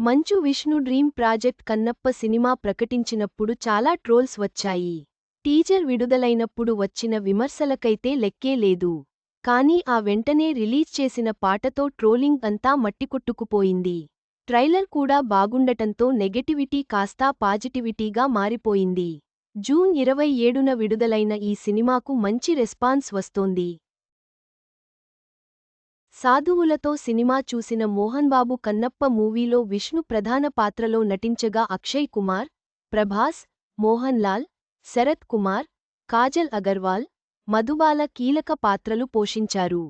Manchu Vishnu dream project Kannappa cinema ప్రకటించినప్పుడు చాలా trolls వచ్చాయి. టీజర్ విడుదలైనప్పుడు వచ్చిన విమర్శలకైతే లెక్కే లేదు. కానీ ఆ వెంటనే రిలీజ్ చేసిన పాటతో ట్రోలింగ్ అంతా మట్టికొట్టుకుపోయింది. ట్రైలర్ కూడా బాగుండటంతో నెగటివిటీ కాస్తా పాజిటివిటీగా మారిపోయింది. జూన్ ఇరవై ఏడున విడుదలైన ఈ సినిమాకు మంచి రెస్పాన్స్ వస్తోంది. సాధువులతో సినిమా చూసిన మోహన్బాబు కన్నప్ప మూవీలో విష్ణు ప్రధాన పాత్రలో నటించగా అక్షయ్ కుమార్ ప్రభాస్ మోహన్ లాల్ శరత్ కుమార్ కాజల్ అగర్వాల్ మధుబాల కీలక పాత్రలు పోషించారు.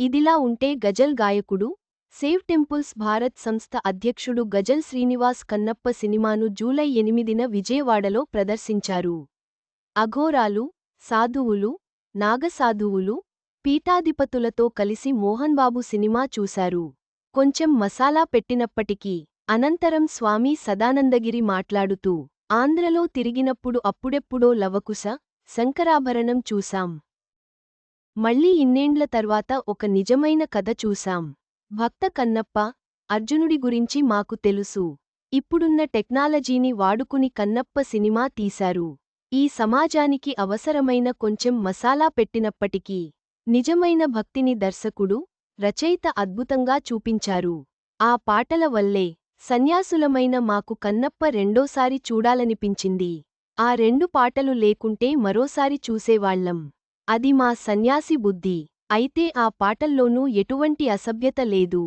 ఇదిలా ఉంటే గజల్ గాయకుడు సేవ్ టెంపుల్స్ భారత్ సంస్థ అధ్యక్షుడు గజల్ శ్రీనివాస్ కన్నప్ప సినిమాను జూలై ఎనిమిదిన విజయవాడలో ప్రదర్శించారు. అఘోరాలు సాధువులు నాగసాధువులు పీఠాధిపతులతో కలిసి మోహన్బాబు సినిమా చూశారు. కొంచెం మసాలా పెట్టినప్పటికీ అనంతరం స్వామి సదానందగిరి మాట్లాడుతూ ఆంధ్రలో తిరిగినప్పుడు అప్పుడెప్పుడో లవకుశ శంకరాభరణం చూశాం. మళ్ళీ ఇన్నేండ్ల తర్వాత ఒక నిజమైన కథ చూశాం. భక్త కన్నప్ప అర్జునుడి గురించి మాకు తెలుసు. ఇప్పుడున్న టెక్నాలజీని వాడుకుని కన్నప్ప సినిమా తీశారు. ఈ సమాజానికి అవసరమైన కొంచెం మసాలా పెట్టినప్పటికీ నిజమైన భక్తిని దర్శకుడు రచయిత అద్భుతంగా చూపించారు. ఆ పాటల వల్లే సన్యాసులమైన మాకు కన్నప్ప రెండోసారి చూడాలనిపించింది. ఆ రెండు పాటలు లేకుంటే మరోసారి చూసేవాళ్ళం అది మా సన్యాసి బుద్ధి. అయితే ఆ పాటల్లోనూ ఎటువంటి అసభ్యత లేదు.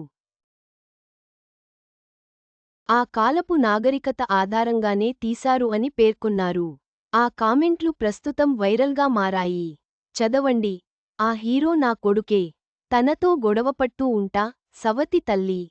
ఆ కాలపు నాగరికత ఆధారంగానే తీశారు అని పేర్కొన్నారు. ఆ కామెంట్లు ప్రస్తుతం వైరల్గా మారాయి. చదవండి. ఆ హీరో నా కొడుకే. తనతో గొడవపట్టూ ఉంటా సవతి తల్లి.